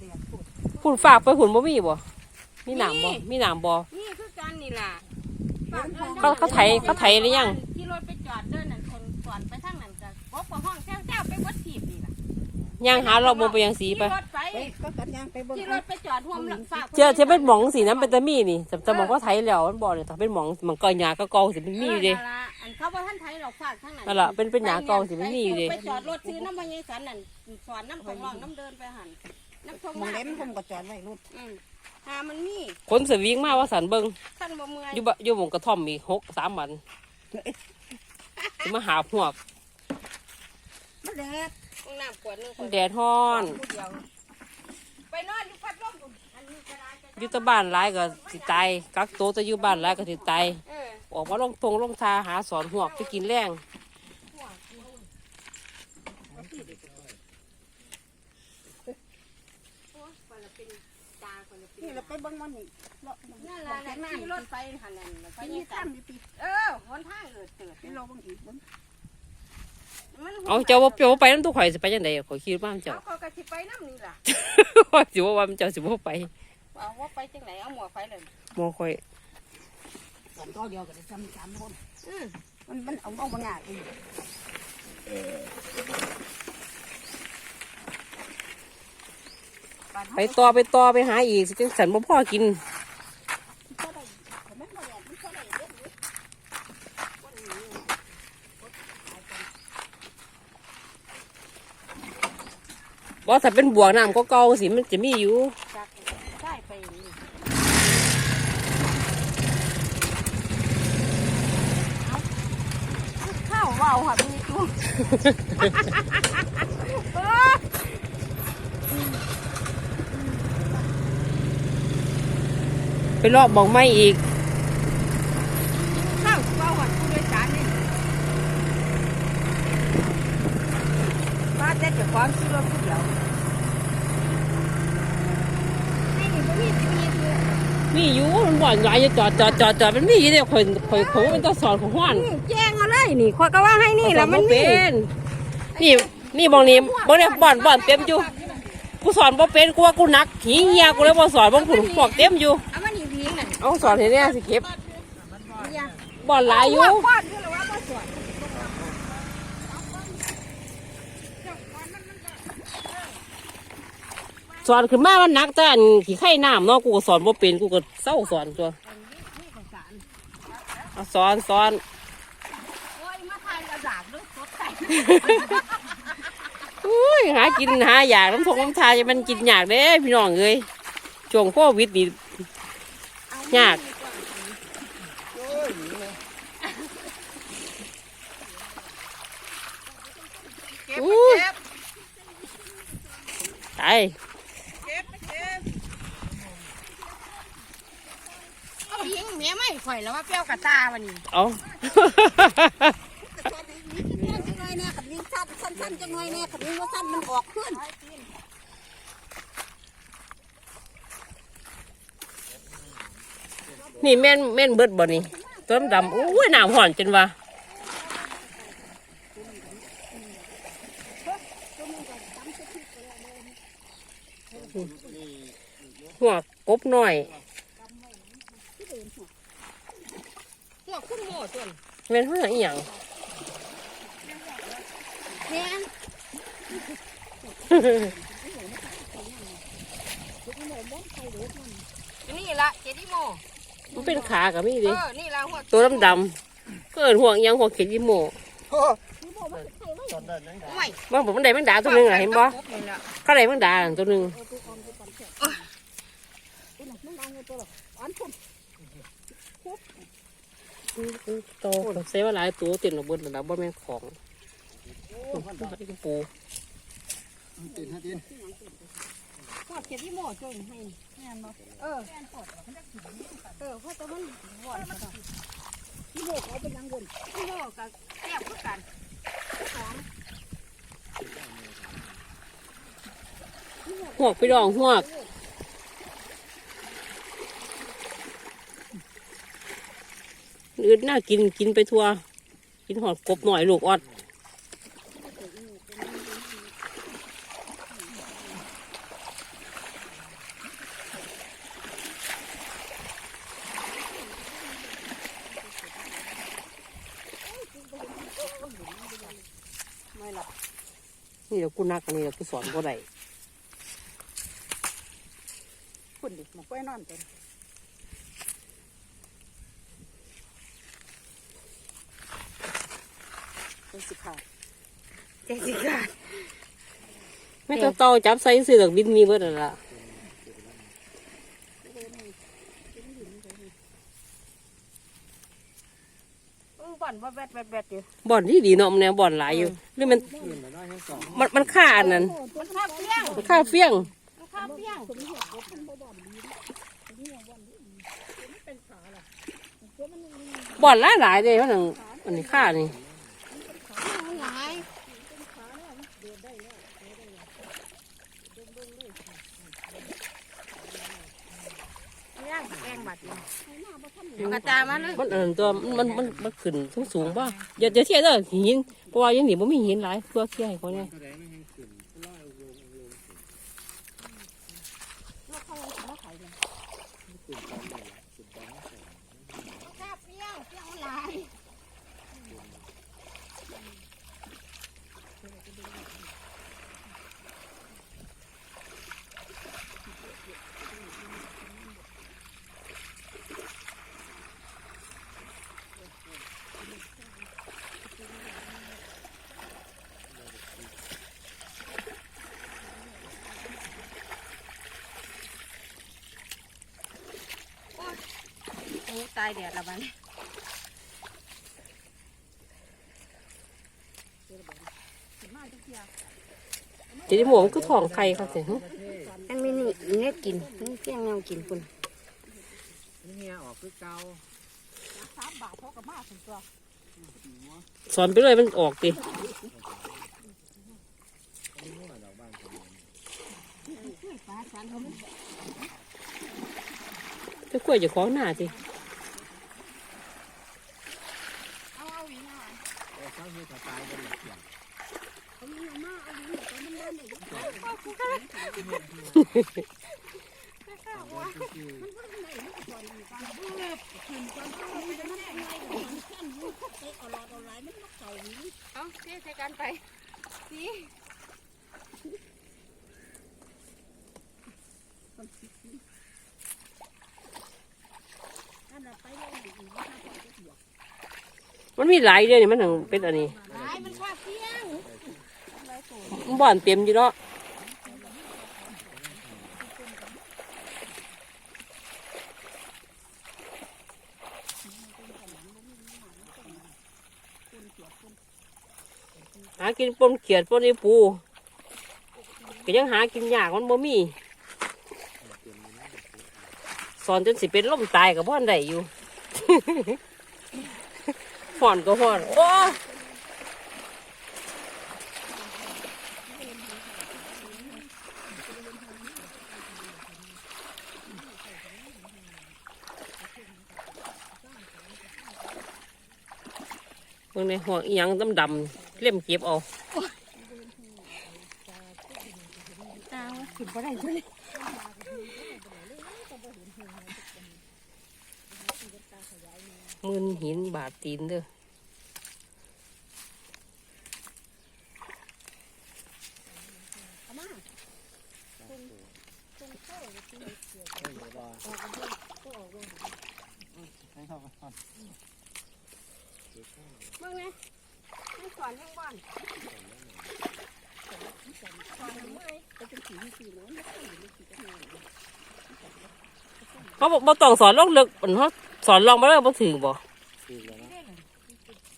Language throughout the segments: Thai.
แดดปวดฝุ่นฝากไปฝุ่นบ่มีบ่มีหนามบ่มีหนามบ่ นี่คือกันนี่ล่ะเขาเขาไถเขาไถหรือยัง ที่รถไปจอดเดินนั่นคนก่อนไปทางนั้นก็บอกว่าห้องแซวๆไปวัดถีบนี่ล่ะย่างหาเราบ่ไปยังสีไปขี่รถไปไปก็กันยางไปเบิ่งที่รถไปจอดห่วมหลังฝากเจ้าเจ้าเป็นหมองสีน้ำเป็นตะมีนี่จะจะบอกว่าไถแล้วมันบ่เนี่ยถ้าเป็นหมองหมันก็หยาก็กองสิมันมีอยู่เด้นั่นล่ะอันเขาว่าท่านไทยหรอกฝากทางนั้นนั่นล่ะเป็นเป็นหยากองสิมันมีอยู่เด้ไปจอดรถซื้อน้ำมันยายสันนั่นสอนน้ำของรองน้ำเดินไปหัน น้ำทงมองเล่มผมก็จอดไว้รถอืมหามันมีคนสวิงมาว่าสันเบิ่งท่านบ่เมื่อยอยู่บอยู่หมองกระท่อมอีกหกสามวันสิมาหาพวกมันแดดห้องน้ำขวดหนึงมันแดดฮ้อน ผู้เดียวไปนอนอยู่พัดลมอยู่อันนี้ก็ได้จะอยู่แตะบ้านหลายก็สิตายกักโตวจะอยู่บ้านหลายก็สิตายเออออกมาลงทงลงทาหาสอนหวกไปกินแรง โอ้ยคนละเป็นตาคนละเป็นนี่เราไปเบิ่งมันนี่เลาะนั่นล่ะน่ะขี่รถไปหันนั่นน่ะไปไปยันี่งสัตั้นงอยู่ปีเออหนทางเออเติดไปรอเบิ่งอีกเบิ่งมันเอาเจ้าว่าเจ้าบ่ไปน้ำตัวข่อยสิไปยังไงข่อยคิดว่ามันเจ้าเอาเขาก็สิไปน้ำนี่ล่ะสิว่าว่ามันเจ้าสิบ่ไปเอาว่าไปจังไหนเอาหมวกไปเลยมองข่อยสองตัวเดียวก็ได้จำสามคนอืมมันมันเอาเอาบางอย่างอีก ไปต่อไปต่อไปหาอีกสิจังสันบ่พ่อกินก็ได้แต่มันบ่แดดมันก็ได้เด้อว่าถ้าเป็นบวกน้ำก็เก่าสิมันจะมีอยู่จักได้ไปนี่ข้าวว่าวค่ะมี ไปรอบบอกไม่อีกข้าวเปล่าอะผู้โดยสารนี่ว่าแต่เจะความซื้อรถผู้เดียวให้นี่บ่มีสิมีคือมีอยู่มันบ่อนหลายอยู่จอดจอดจอดจอดมันมีอยู่เดียวข่อยข่อยข่อยว่าเป็นตัวสอนของห้อนนี่แจ้งเอาเลยนี่ข้อยก็ว่าให้นี่แหละมันเป็มีนนี่นี่บองนี้บองนี้บ่อนบ่อนเต็มอยู่กูสอนบ่เป็นกูว่ากูหนักขี้เหี้ยกูเลยบ่สอนบ่ผุนพวกเต็มอยู่ เอามันนี่วิ่งน่ะเอาสอนให้แน่สิเก็บอย่าบ่อนหลายอยู่ป้อนคือละว่าบ่สวยสอนขึ้นมามันหนักแต่อันขี้ไข่น้ำเนาะกูก็สอนบ่เป็นกูก็เศร้าสอนตัวเอาสอนสอนโอ้ยมาทานกระดาษด้วยสดใสอุ้ยหากินหาอยากน้ำทงน้ำทาจะมันกินยากเด้พี่น้องเอ้ยช่วงโควิดนี่ ยากเก็บอู้เก็บตายเก็บเก็บเอายิงแม่ไม่ข่อยแล้วว่าเปรี้ยวกับตาวันนี้เอาจังหน่อยแน่ขับยิงสั้นสั้นๆจังหน่อยแน่ขับยิงว่าสั้นมันออกขึ้น นี่แม่นแม่นเบิดบ่นี่ต้นดำอุ้ยหนาวห่อนจนว่าหัวกบหน่อยหัวขึ้นโม่ส่วนแม่นหัวอีหยังแม่นนี่ละเจดีโม มันเป็นขากับมีเอดิอนี่ละหัวตัวดำดำๆก็เอินห่วงอีหยังห่วงเข็ดยิโมไม่บางผมมันได้แมงดาตัวหนึงอะเห็นบ่นี่ละเขาได้แมงดาตัวหนึงมันเอาเงินตัวหรออันพุ่นโตเซว่าหลายตัวเต็มระเบิดระดับบ่แม่นของปูตีนให้ตีน หัวเจดีโมจนให้เออเออเพราะแต่มันหวานที่โบกเอาไปยังเงินที่โมกับแซ่บคือกันหอมหวกไปดองหวกอืดน่ากินกินไปทั่ว กินหอดกบหน่อยลูกออด นี่เดี๋ยวกูนักอันนี้เดี๋ยวกูสอนบ่ได้คุณดิมาไปนอนตัวเป็นสิขาดเจ๊สิค่ะไม่ต้องเตาจับใส่เสือกบินมีเบิดนั่นล่ะ อือบ่อนบ่แบดแบดแบดอยู่บ่อนที่ดีเนาะมันแนวบ่อนหลายอยู่หรือมันขึ้นมาได้ทั้งสองมันมันค่าอันนั้นมันข้าวเปี้ยงมันค่าเฟี้ยงมันข้าวเปี้ยงบ่อนหลายหลายๆเลยมันนั่งอันนี้ค่านี่มันหลายย่างแกงบัด อยู่กระจามาเลยมันเอินตัวมันมันมันขึ้นสูงสูงป่ะอย่าอย่าเทียบเด้อหินเพราะว่ายังหนี่บ่มีหินหลายเพื่อเทียบให้เขาเนี่ย แสดงไม่ให้ขึ้นร้อยลงลงขึ้นตอนไหนขึ้นตอนไหน ข้าวเปี้ยงเปี้ยงมันหลาย โอ้ตายแดดละบัดนี้จะได้หมวกมันก็ท้องไข่ค่ะสิอันนี้นี่เนี่ยกินนี่เปี้ยงแนวกินคุณนี่เฮียออกคือเก่าสามบาทเท่ากับมาถึงตัวสอนไปเลยมันออกดิไม่มั่วดอกบ้านผมปลาสันเขาไม่จะกล้วยจะของหน้าสิ เอาเอาหวีมา แต่เช้าเฮียจะตายบนหลักเสียง เอาเจ๊ใส่กันไปสิมันมีหลายเดือนนี่มันถึงเป็นอันนี้หลายมันข้าวเปี้ยงมันบ่อนเต็มอยู่เนาะ กินปนเขียดปนไอปูก็ยังหากินยากมันบ่มีสอนจนสิเป็นล่มตายกับพ่อนได้อยู่ห่อนก็ห่อนโอ้เมื่อในห่วงอีหยังดำดำ เล่มเก็บเอาตาขึ้นบ่ได้เลยมืนหินบาดตีนเด้อให้เข้ากันมึงไง มึงสอนยังบ้านเขาบอกบ่ต้องสอนลงลึกมันเขาสอนลองมาแล้วบ่ถึงบ่คือแล้วนะ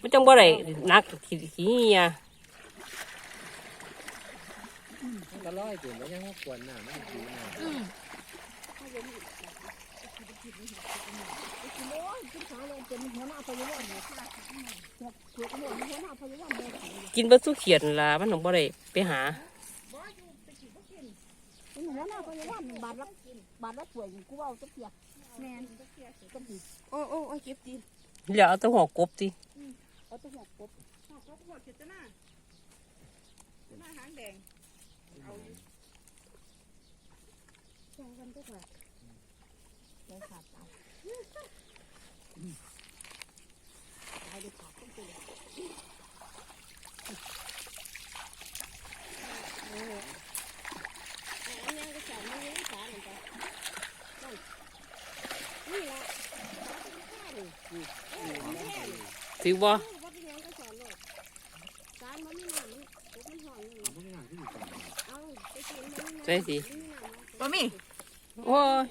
มันจังบ่ได้นักขี้ขี้เหียมันก็ร้อยตื่นแล้วยังไม่ควรน่ะไม่ดีน่ะ กินเบิดสู้เขียนล่ะมันถึงบ่ได้ไปหานี่แล้วน่าไปว่ามันบาทละบาทละถ้วยกูเอาสักเพียแม่นโอ้โอ้โอ้เก็บตีนเหลือเอาแตัวหัวกบติเอาตัวหัวกบมถือบ่ว่าเป็นยังก็สอนโลดจานมันไม่นานมันมันห่อนอยู่เอาพวกงานที่อยู่กันเอาไปกินมันใ Hadi kalkın cái trời. Đây. Gì? Bố mi. Ôi.